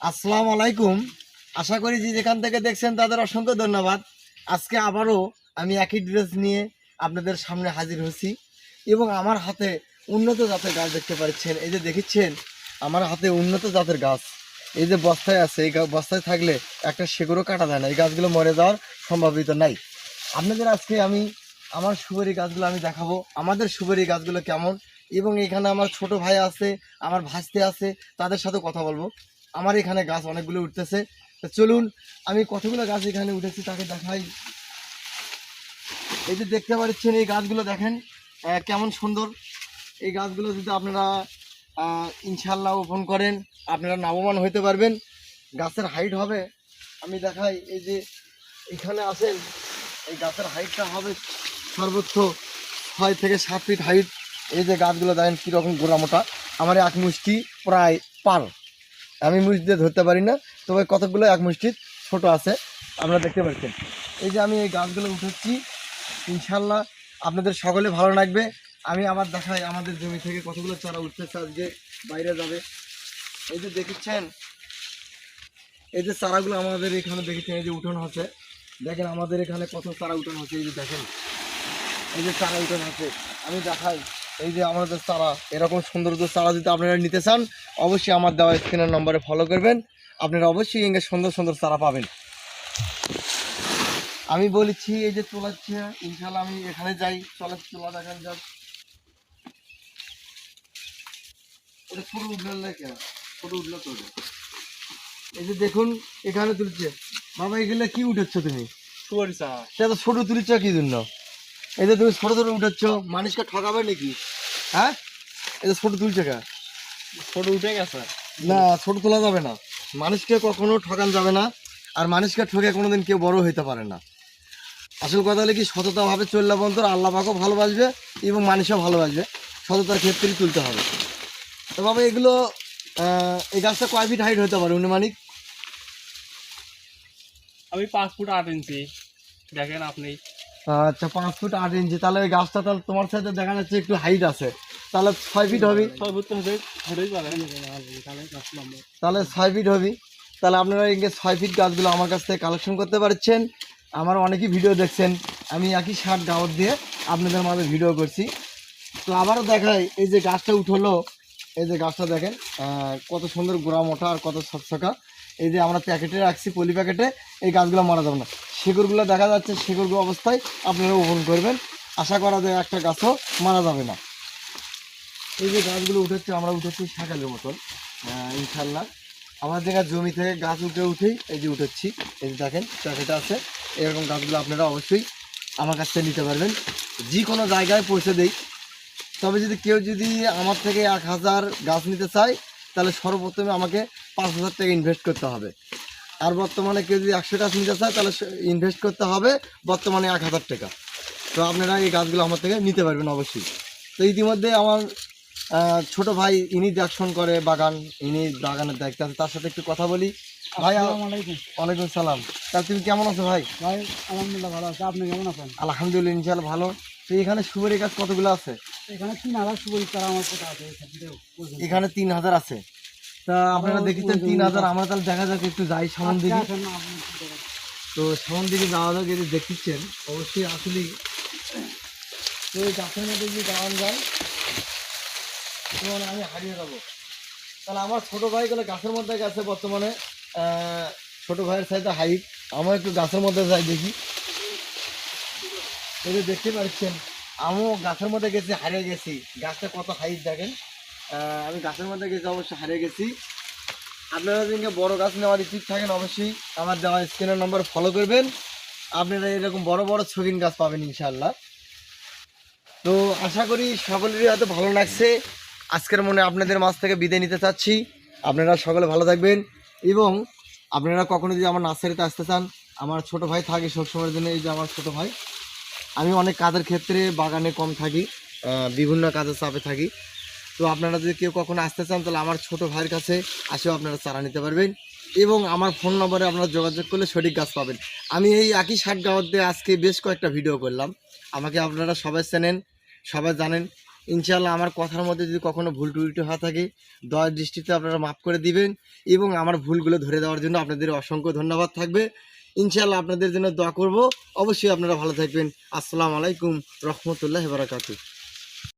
আসসালামু আলাইকুম। আশা করি যে যেখান থেকে দেখছেন তাদের অসংখ্য ধন্যবাদ। আজকে আবারও আমি একই ড্রেস নিয়ে আপনাদের সামনে হাজির হয়েছি এবং আমার হাতে উন্নত জাতের গাছ দেখতে পাচ্ছেন। এই যে দেখিচ্ছেন, আমার হাতে উন্নত জাতের গাছ। এই যে বস্তায় আছে, এই বস্তায় থাকলে একটা শেকড়ও কাটা যায় না। এই গাছগুলো মরে যাওয়ার সম্ভাবিত নাই। আপনাদের আজকে আমি আমার সুপারি গাছগুলো আমি দেখাবো। আমাদের সুপারি গাছগুলো কেমন? এবং এখানে আমার ছোট ভাই আছে, আমার ভাসতে আছে, তাদের সাথে কথা বলব। আমার এখানে গাছ অনেকগুলো উঠতেছে। তো চলুন, আমি কতগুলো গাছ এখানে উঠেছি তাকে দেখাই। এই যে দেখতে পাচ্ছেন, এই গাছগুলো দেখেন কেমন সুন্দর। এই গাছগুলো যদি আপনারা ইনশাল্লাহ ওপেন করেন, আপনারা লাভবান হইতে পারবেন। গাছের হাইট হবে, আমি দেখাই, এই যে এখানে আসেন এই গাছের হাইটটা হবে সর্বোচ্চ ছয় থেকে সাত ফিট হাইট এই যে গাছগুলো দেখেন, কীরকম গোড়া মোটা আমার এক মুষ্টি প্রায় পার। আমি মুষ্টি দিয়ে ধরতে পারি না। তবে কতগুলো এক মুষ্টি? ছোট আছে। আপনারা দেখতে পাচ্ছেন এই যে আমি এই গাছগুলো উঠেছি ইনশাল্লাহ আপনাদের সকলে ভালো লাগবে। আমি আবার দেখাই, আমাদের জমি থেকে কতগুলো চারা উঠতেছে আজকে, বাইরে যাবে। এই যে দেখেছেন? এই যে চারাগুলো আমাদের এখানে দেখেছেন, এই যে উঠানো হচ্ছে। দেখেন আমাদের এখানে কত চারা উঠানো হচ্ছে, এই যে দেখেন। এই যে চারা উঠানো হচ্ছে। আমি দেখাই। এই যে আমাদের চারা এরকম সুন্দর সুন্দর চারা যদি আপনারা নিতে চান অবশ্যই আমার দেওয়া স্ক্রিনের নম্বরে ফলো করবেন। আপনারা অবশ্যই এঙ্গে সুন্দর সুন্দর চারা পাবেন। আমি বলেছি এই যে তোলাচ্ছে ইনশাল্লাহ আমি এখানে যাই। চলে তোলা দেখান যাক। ওটা ছোট উঠল না কেন? ছোট উঠল তো এই যে দেখুন এখানে তুলছে। বাবা এগুলো কি উঠেছ তুমি? সে তো ছোট তুলেছ কি জন্য? যে তুমি ছোট ছোট উঠেছ মানুষকে ঠকাবে নাকি? হ্যাঁ? যে ছোট তুলছে কে? ছোট উঠে গেছে। না ছোট তোলা যাবে না। মানুষকে কখনো ঠকান যাবে না আর মানুষকে ঠকে কোনোদিন কেউ বড় হইতে পারে না। আসল কথা হলে কি সততাভাবে চললে বন্ধুর আল্লাহ পাকও ভালোবাসবে এবং মানুষও ভালোবাসবে। সততার ক্ষেত্রেই তুলতে হবে। তো বাবা এগুলো আহ, এই গাছটা কয় ফিট হাইট হতে পারে অনুমানিক? আমি পাঁচ ফুট আট ইঞ্চি। দেখেন আপনি। আচ্ছা পাঁচ ফুট আট ইঞ্চি। তাহলে ওই গাছটা তাহলে তোমার সাথে দেখা যাচ্ছে একটু হাইট আছে। তাহলে ছয় ফিট হবে তাহলে ছয় ফিট হবি। তাহলে আপনারা এগে ছয় ফিট গাছগুলো আমার কাছ থেকে কালেকশন করতে পারছেন। আমার অনেকই ভিডিও দেখছেন। আমি একই শার্ট দাওয়াত দিয়ে আপনাদের মাঝে ভিডিও করছি। তো আবারও দেখাই এই যে গাছটা উঠল এই যে গাছটা দেখেন কত সুন্দর গোড়া মোটা আর কত ছকছকা এই যে আমরা প্যাকেটে রাখছি পলি প্যাকেটে, এই গাছগুলো মারা যাবে না। শেকড়গুলো দেখা যাচ্ছে শেকড়গুলো অবস্থায় আপনারা ওপেন করবেন। আশা করা যায় একটা গাছও মারা যাবে না। এই যে গাছগুলো উঠেছে, আমরা উঠেছি সকালের মতন ইনশাল্লাহ আমার জায়গায় জমি থেকে গাছ উঠে উঠেই এই যে উঠেছি। এই যে দেখেন, প্যাকেটে আছে। এরকম গাছগুলো আপনারা অবশ্যই আমার কাছ থেকে নিতে পারবেন। যে কোনো জায়গায় পৌঁছে দেই। তবে যদি কেউ যদি আমার থেকে এক হাজার গাছ নিতে চায় তাহলে সর্বপ্রথমে আমাকে পাঁচ হাজার টাকা ইনভেস্ট করতে হবে। আর বর্তমানে কেউ যদি একশো গাছ নিতে চায় তাহলে ইনভেস্ট করতে হবে বর্তমানে এক হাজার টাকা। তো আপনারা এই গাছগুলো আমার থেকে নিতে পারবেন অবশ্যই। তো ইতিমধ্যে আমার ছোট ভাই ইনি দেখশন করে বাগান ইনি বাগানের দায়িত্ব আছে তার সাথে একটু কথা বলি। ভাই ওয়ালাইকুম সালাম। তা তুমি কেমন আছো ভাই? ভাই আলহামদুলিল্লাহ ভালো আছে। আপনি কেমন আছেন? আলহামদুলিল্লাহ ইনশাল্লাহ ভালো। তো এখানে সুপারি গাছ কতগুলো আছে? এখানে তিন হাজার আমার কোথা আছে এখানে তিন হাজার আছে। তা আপনারা দেখেছেন তিন হাজার আমরা তাহলে দেখা যাক একটু যাই সামন দিকে। তো সামন দিকে যাওয়া যাক যদি দেখছেন অবশ্যই আসলেই তো এই গাছের মধ্যে যদি যাওয়ান যায় তখন আমি হারিয়ে যাব। তাহলে আমার ছোট ভাই গেলে গাছের মধ্যে গেছে বর্তমানে আহ, ছোট ভাইয়ের সাইডে হাইট আমার একটু গাছের মধ্যে যাই দেখি। এই যে দেখতে পাচ্ছেন আমিও গাছের মধ্যে গেছি, হারিয়ে গেছি। গাছটা কত হাইট দেখেন? আমি গাছের মধ্যে গেছি, অবশ্যই হারিয়ে গেছি। আপনারা যদি বড় গাছ নেওয়ার ইচ্ছুক থাকেন, অবশ্যই আমার দেওয়া স্ক্রিনের নম্বর ফলো করবেন। আপনারা এরকম বড় বড় ছবিন গাছ পাবেন ইনশাল্লাহ তো আশা করি সকলেরই হয়তো ভালো লাগছে। আজকের মনে আপনাদের মাছ থেকে বিদায় নিতে চাচ্ছি। আপনারা সকলে ভালো থাকবেন এবং আপনারা কখনো যদি আমার নার্সারিতে আসতে চান, আমার ছোট ভাই থাকে সবসময়ের জন্য, এই যে আমার ছোট ভাই আমি অনেক কাজের ক্ষেত্রে বাগানে কম থাকি বিভিন্ন কাজের চাপে থাকি। তো আপনারা যদি কেউ কখনো আসতে চান, তাহলে আমার ছোট ভাইয়ের কাছে আসেও আপনারা চারা নিতে পারবেন এবং আমার ফোন নম্বরে আপনারা যোগাযোগ করলে সঠিক গাছ পাবেন। আমি এই একই ষাট গাঁওয়াতে আজকে বেশ কয়েকটা ভিডিও করলাম। আমাকে আপনারা সবাই চেনেন, সবাই জানেন। ইনশাল্লাহ আমার কথার মধ্যে যদি কখনো ভুল টুটি হওয়া থাকে দয়া দৃষ্টিতে আপনারা মাফ করে দিবেন এবং আমার ভুলগুলো ধরে দেওয়ার জন্য আপনাদের অসংখ্য ধন্যবাদ থাকবে। ইনশাল্লাহ আপনাদের জন্য দোয়া করব। অবশ্যই আপনারা ভালো থাকবেন। আসসালামু আলাইকুম রহমতুল্লাহ বারাকাতু